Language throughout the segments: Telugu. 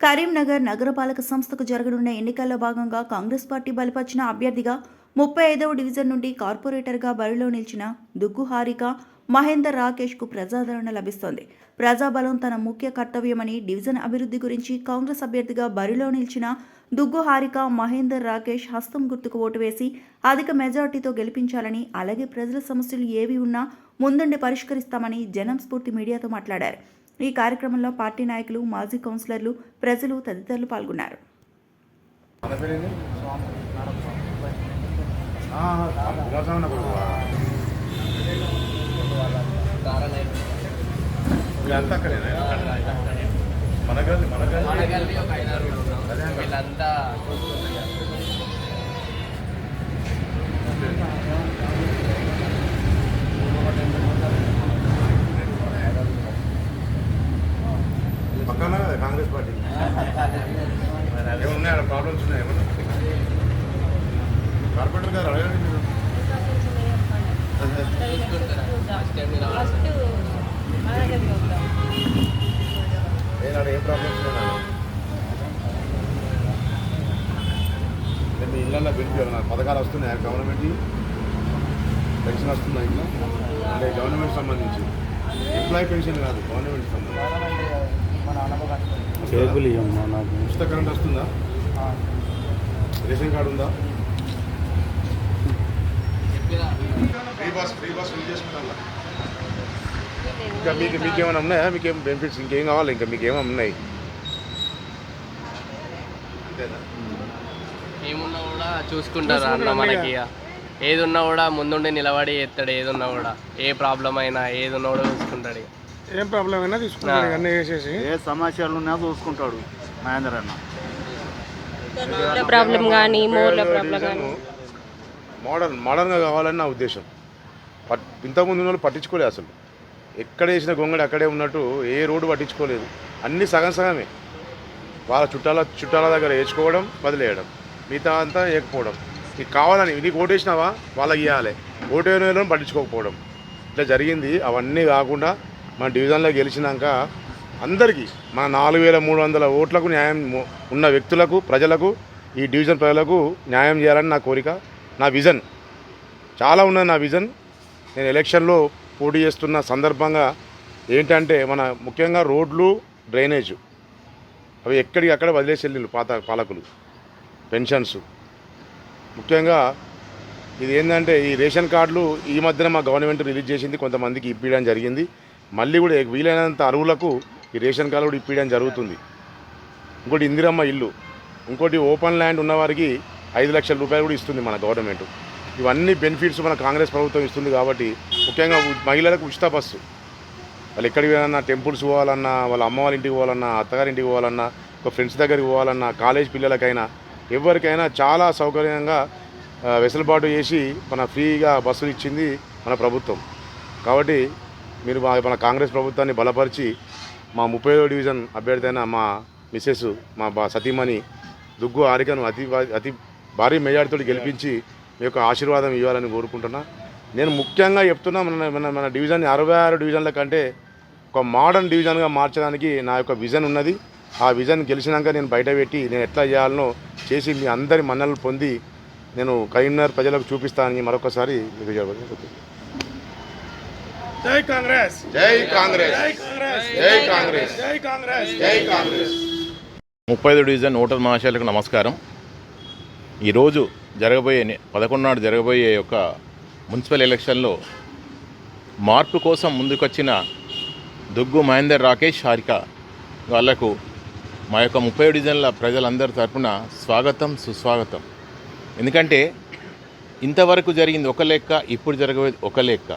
కరీంనగర్ నగరపాలక సంస్థకు జరగనున్న ఎన్నికల్లో భాగంగా కాంగ్రెస్ పార్టీ బలపరిచిన అభ్యర్థిగా ముప్పై ఐదవ డివిజన్ నుండి కార్పొరేటర్గా బరిలో నిలిచిన దుగ్గు హారిక మహేందర్ రాకేష్కు ప్రజాదరణ లభిస్తోంది. ప్రజాబలం తన ముఖ్య కర్తవ్యమని డివిజన్ అభివృద్ధి గురించి కాంగ్రెస్ అభ్యర్థిగా బరిలో నిలిచిన దుగ్గు హారిక మహేందర్ రాకేష్ హస్తం గుర్తుకు ఓటు వేసి అధిక మెజార్టీతో గెలిపించాలని అలాగే ప్రజల సమస్యలు ఏవి ఉన్నా ముందుండి పరిష్కరిస్తామని జనం స్ఫూర్తి మీడియాతో మాట్లాడారు. ఈ కార్యక్రమంలో పార్టీ నాయకులు మాజీ కౌన్సిలర్లు ప్రజలు తదితరులు పాల్గొన్నారు. మన గల్లి మన గల్లి. వీళ్ళంతా పక్కన కదా కాంగ్రెస్ పార్టీ ఏమన్నా ప్రాబ్లమ్స్ ఉన్నాయి ఏమన్నా కార్పొరేటర్ గారు అడగండి మీరు ఏం ప్రాబ్లమ్స్ ఉన్నాయి మీ ఇళ్ళల్లో బెనిఫిట్ పథకాలు వస్తున్నాయా? గవర్నమెంట్ పెన్షన్ వస్తుందా ఇంట్లో? అంటే గవర్నమెంట్ సంబంధించి. ఎంప్లాయీ పెన్షన్ కాదు గవర్నమెంట్ సంబంధించి. నాకు. ఉచిత కరెంట్ వస్తుందా? రేషన్ కార్డు ఉందా చెప్పినా free bus free bus fill ఇంకా మీకు మీకేమైనా ఉన్నాయా? మీకేం బెనిఫిట్స్ ఇంకేం కావాలి? ఇంకా మీకేమైనా ఉన్నాయి? ఏమున్నా కూడా చూసుకుంటారు అన్న మనకి ఇక. ఏది ఉన్నా కూడా ముందుండి నిలబడి ఎత్తాడు ఏది ఉన్నా కూడా. ఏ ప్రాబ్లం అయినా ఏది ఉన్నా కూడా చూసుకుంటాడు. ఏం ప్రాబ్లం అయినా తీసుకుంటాడు అన్నీ వేసేసి ఏ సమస్యలు ఉన్నా చూసుకుంటాడు మహేందర్ అన్న. ప్రాబ్లం కానీ మోడర్న్ మోడర్న్గా కావాలని నా ఉద్దేశం. పట్ ఇంతకుముందు ఉన్న వాళ్ళు పట్టించుకోలేదు అసలు. ఎక్కడ వేసిన గొంగడి అక్కడే ఉన్నట్టు ఏ రోడ్డు పట్టించుకోలేదు. అన్నీ సగం సగమే. వాళ్ళ చుట్టాల చుట్టాల దగ్గర వేసుకోవడం వదిలేయడం. మిగతా అంతా వేయకపోవడం. నీకు కావాలని నీకు ఓటేసినావా? వాళ్ళకి ఇవ్వాలి ఓటు పట్టించుకోకపోవడం. ఇట్లా జరిగింది. అవన్నీ కాకుండా మన డివిజన్లో గెలిచినాక అందరికీ మా నాలుగు వేల మూడు వందల ఓట్లకు న్యాయం ఉన్న వ్యక్తులకు ప్రజలకు ఈ డివిజన్ ప్రజలకు న్యాయం చేయాలని నా కోరిక నా విజన్. చాలా ఉన్నది నా విజన్. నేను ఎలక్షన్లో పోటీ చేస్తున్న సందర్భంగా ఏంటంటే మన ముఖ్యంగా రోడ్లు డ్రైనేజ్ అవి ఎక్కడికి అక్కడ వదిలేసి వెళ్ళిళ్ళు పాత పాలకులు పెన్షన్స్. ముఖ్యంగా ఇది ఏంటంటే ఈ రేషన్ కార్డులు ఈ మధ్యన మా గవర్నమెంట్ రిలీజ్ చేసింది కొంతమందికి ఇప్పించడం జరిగింది. మళ్ళీ కూడా వీలైనంత అరువులకు ఈ రేషన్ కార్డు కూడా ఇప్పించడం జరుగుతుంది. ఇంకోటి ఇందిరమ్మ ఇల్లు ఇంకోటి ఓపెన్ ల్యాండ్ ఉన్నవారికి ఐదు లక్షల రూపాయలు కూడా ఇస్తుంది మన గవర్నమెంట్. ఇవన్నీ బెనిఫిట్స్ మన కాంగ్రెస్ ప్రభుత్వం ఇస్తుంది కాబట్టి ముఖ్యంగా మహిళలకు ఉచిత బస్సు. వాళ్ళు ఎక్కడికి పోవాలన్నా టెంపుల్స్ పోవాలన్నా వాళ్ళ అమ్మ వాళ్ళ ఇంటికి పోవాలన్నా అత్తగారింటికి పోవాలన్నా ఒక ఫ్రెండ్స్ దగ్గరికి పోవాలన్నా కాలేజ్ పిల్లలకైనా ఎవరికైనా చాలా సౌకర్యంగా వెసులుబాటు చేసి మన ఫ్రీగా బస్సులు ఇచ్చింది మన ప్రభుత్వం. కాబట్టి మీరు మన కాంగ్రెస్ ప్రభుత్వాన్ని బలపరిచి మా ముప్పై డివిజన్ అభ్యర్థి అయిన మా మిస్సెస్ మా బా సతీమణి దుగ్గు ఆరికను అతి అతి భారీ మెజార్టీతో గెలిపించి మీ యొక్క ఆశీర్వాదం ఇవ్వాలని కోరుకుంటున్నా. నేను ముఖ్యంగా చెప్తున్నా మన మన మన డివిజన్ అరవై ఆరు డివిజన్ల కంటే ఒక మోడర్న్ డివిజన్గా మార్చడానికి నా యొక్క విజన్ ఉన్నది. ఆ విజన్ గెలిచినాక నేను బయట పెట్టి నేను ఎట్లా చేయాలనో చేసి మీ అందరి మన్నలు పొంది నేను కరీంనగర్ ప్రజలకు చూపిస్తానని మరొకసారి జై కాంగ్రెస్. జై కాంగ్రెస్. జై కాంగ్రెస్. జై కాంగ్రెస్. జై కాంగ్రెస్. ముప్పై ఐదు డివిజన్ ఓటర్ మహాశయులకు నమస్కారం. ఈరోజు జరగబోయే పదకొండు నాడు జరగబోయే యొక్క మున్సిపల్ ఎలక్షన్లో మార్పు కోసం ముందుకొచ్చిన దుగ్గు మహేందర్ రాకేష్ హారిక వాళ్ళకు మా యొక్క ముప్పై డివిజన్ల ప్రజలందరి తరఫున స్వాగతం సుస్వాగతం. ఎందుకంటే ఇంతవరకు జరిగింది ఒక లెక్క ఇప్పుడు జరగబోయేది ఒక లెక్క.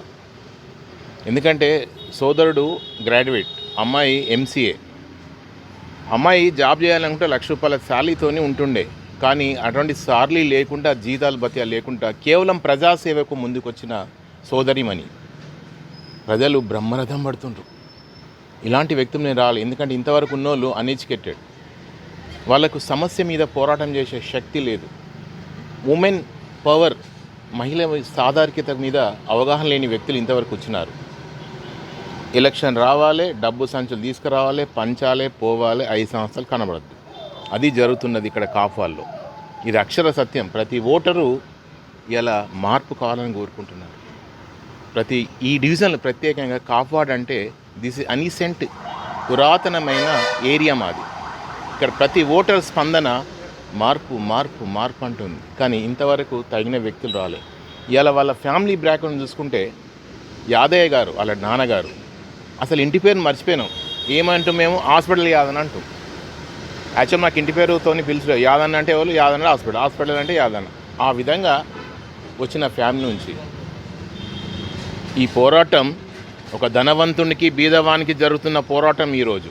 ఎందుకంటే సోదరుడు గ్రాడ్యుయేట్ అమ్మాయి ఎంసీఏ. అమ్మాయి జాబ్ చేయాలనుకుంటే లక్ష రూపాయల శాలీతోనే ఉంటుండే. కానీ అటువంటి సార్లీ లేకుండా జీతాలు బతియా లేకుండా కేవలం ప్రజాసేవకు ముందుకొచ్చిన సోదరిమణి. ప్రజలు బ్రహ్మరథం పడుతుండ్రు. ఇలాంటి వ్యక్తులు నేను రాలి. ఎందుకంటే ఇంతవరకు ఉన్నోళ్ళు అన్ఎడ్యుకేటెడ్. వాళ్ళకు సమస్య మీద పోరాటం చేసే శక్తి లేదు. ఉమెన్ పవర్ మహిళ సాధారికత మీద అవగాహన లేని వ్యక్తులు ఇంతవరకు వచ్చినారు. ఎలక్షన్ రావాలి డబ్బు సంచులు తీసుకురావాలి పంచాలి పోవాలి ఐదు సంవత్సరాలు కనబడద్దు. అది జరుగుతున్నది ఇక్కడ కాఫాల్లో ఇది అక్షర సత్యం. ప్రతి ఓటరు ఇలా మార్పు కావాలని కోరుకుంటున్నారు. ప్రతి ఈ డివిజన్లో ప్రత్యేకంగా కాఫాడ్ అంటే దిస్ అనీసెంట్ పురాతనమైన ఏరియా మాది. ఇక్కడ ప్రతి ఓటర్ స్పందన మార్పు మార్పు మార్పు అంటుంది. కానీ ఇంతవరకు తగిన వ్యక్తులు రాలే ఇలా వాళ్ళ ఫ్యామిలీ బ్యాక్గ్రౌండ్ చూసుకుంటే యాదయ్య గారు వాళ్ళ నాన్నగారు అసలు ఇంటి పేరు మర్చిపోయినాం. ఏమంటూ మేము హాస్పిటల్ కాదని అంటాం యాక్చువల్ నాకు ఇంటి పేరుతో పిలుచు యాదన్న అంటే ఎవరు? యాదన్న హాస్పిటల్. హాస్పిటల్ అంటే యాదన్న. ఆ విధంగా వచ్చిన ఫ్యామిలీ నుంచి ఈ పోరాటం ఒక ధనవంతునికి బీదవానికి జరుగుతున్న పోరాటం ఈరోజు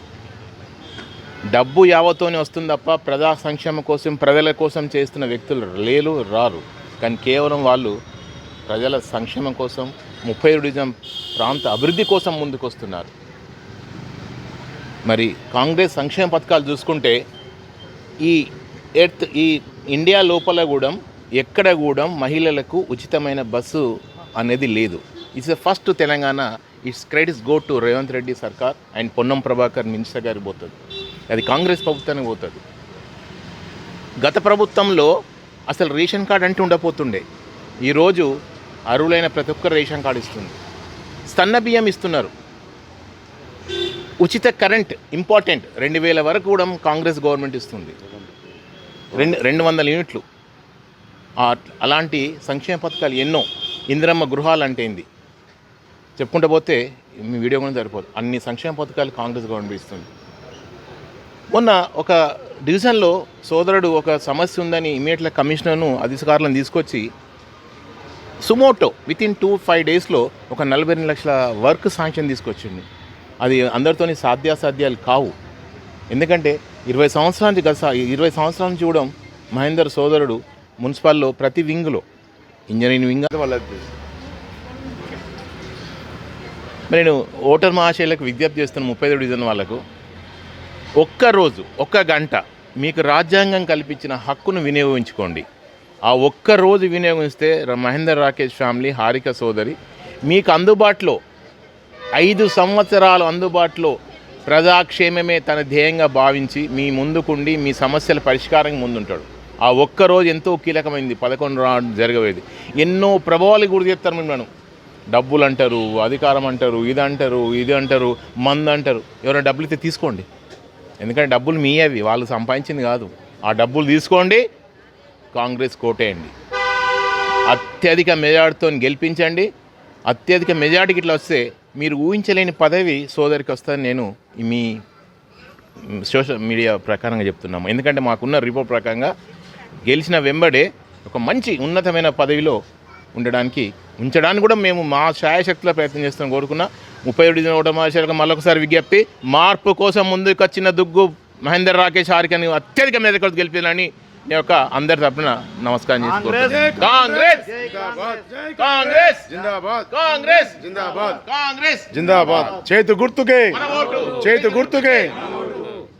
డబ్బు యావతోనే వస్తుంది తప్ప ప్రజా సంక్షేమం కోసం ప్రజల కోసం చేస్తున్న వ్యక్తులు లేరు రారు. కానీ కేవలం వాళ్ళు ప్రజల సంక్షేమం కోసం ముప్పై డివిజన్ ప్రాంత అభివృద్ధి కోసం ముందుకు వస్తున్నారు మరి కాంగ్రెస్ సంక్షేమ పథకాలు చూసుకుంటే ఈ ఎర్త్ ఈ ఇండియా లోపల కూడా ఎక్కడ కూడా మహిళలకు ఉచితమైన బస్సు అనేది లేదు. It's first Telangana. It's credits go to Revanth Reddy సర్కార్ అండ్ పొన్నం ప్రభాకర్ మినిస్టర్ గారికి పోతుంది అది కాంగ్రెస్ ప్రభుత్వానికి పోతుంది గత ప్రభుత్వంలో అసలు రేషన్ కార్డ్ అంటే ఉండపోతుండే ఈరోజు అరువులైన ప్రతి ఒక్కరు రేషన్ కార్డు ఇస్తుంది సన్న బియ్యం ఇస్తున్నారు. ఉచిత కరెంట్ ఇంపార్టెంట్. రెండు వేల వరకు కూడా కాంగ్రెస్ గవర్నమెంట్ ఇస్తుంది. రెండు రెండు వందల యూనిట్లు. అలాంటి సంక్షేమ పథకాలు ఎన్నో. ఇందిరమ్మ గృహాలు అంటే ఏంది? చెప్పుకుంటూ పోతే మీ వీడియో కూడా సరిపోదు. అన్ని సంక్షేమ పథకాలు కాంగ్రెస్ గవర్నమెంట్ ఇస్తుంది. మొన్న ఒక డివిజన్లో సోదరుడు ఒక సమస్య ఉందని ఇమీడియట్గా కమిషనర్ను అధికారులను తీసుకొచ్చి suo motu with in two five డేస్లో ఒక నలభై రెండు లక్షల వర్క్ శాంక్షన్ తీసుకొచ్చింది అది అందరితోని సాధ్యాసాధ్యాలు కావు. ఎందుకంటే ఇరవై సంవత్సరాల నుంచి గత ఇరవై సంవత్సరాల నుంచి చూడడం మహేందర్ సోదరుడు మున్సిపల్లో ప్రతి వింగ్లో ఇంజనీరింగ్ వింగ్ వాళ్ళది నేను ఓటర్ మహాశైలకు విజ్ఞప్తి చేస్తున్న ముప్పై డివిజన్ వాళ్ళకు ఒక్క రోజు ఒక్క గంట మీకు రాజ్యాంగం కల్పించిన హక్కును వినియోగించుకోండి. ఆ ఒక్క రోజు వినియోగిస్తే మహేందర్ రాకేష్ ఫ్యామిలీ హారిక సోదరి మీకు అందుబాటులో ఐదు సంవత్సరాలు అందుబాటులో ప్రజాక్షేమమే తన ధ్యేయంగా భావించి మీ ముందుకుండి మీ సమస్యల పరిష్కారం ముందుంటాడు. ఆ ఒక్క రోజు ఎంతో కీలకమైంది. పదకొండు రా జరగవేది ఎన్నో ప్రభావాలు గురి చేస్తారు మనం డబ్బులు అంటారు అధికారం అంటారు ఇది అంటారు ఇది అంటారు మందు అంటారు ఎవరైనా డబ్బులు ఇస్తే తీసుకోండి. ఎందుకంటే డబ్బులు మీ అవి. వాళ్ళు సంపాదించింది కాదు. ఆ డబ్బులు తీసుకోండి. కాంగ్రెస్ కోటేయండి. అత్యధిక మెజార్టీతో గెలిపించండి. అత్యధిక మెజార్టీకి ఇట్లా వస్తే మీరు ఊహించలేని పదవి సోదరికి వస్తుందని నేను మీ సోషల్ మీడియా ప్రకారంగా చెప్తున్నాము. ఎందుకంటే మాకున్న రిపోర్ట్ ప్రకారంగా గెలిచిన వెంబడే ఒక మంచి ఉన్నతమైన పదవిలో ఉండడానికి ఉంచడానికి కూడా మేము మా శాయశక్తిలో ప్రయత్నం చేస్తాం కోరుకున్నా. ముప్పై ఏడు ఒకటో మళ్ళొకసారి విజ్ఞప్తి మార్పు కోసం ముందుకు వచ్చిన దుగ్గు మహేందర్ రాకేష్ హారికని అత్యధిక మేరకు గెలిపిందని నేను యొక్క అందరి తరపున నమస్కారం చేసుకుంటున్నాను. కాంగ్రెస్! కాంగ్రెస్! జిందాబాద్! కాంగ్రెస్! జిందాబాద్! కాంగ్రెస్! జిందాబాద్! చేతు గుర్తుకే! మన ఓటు! చేతు గుర్తుకే!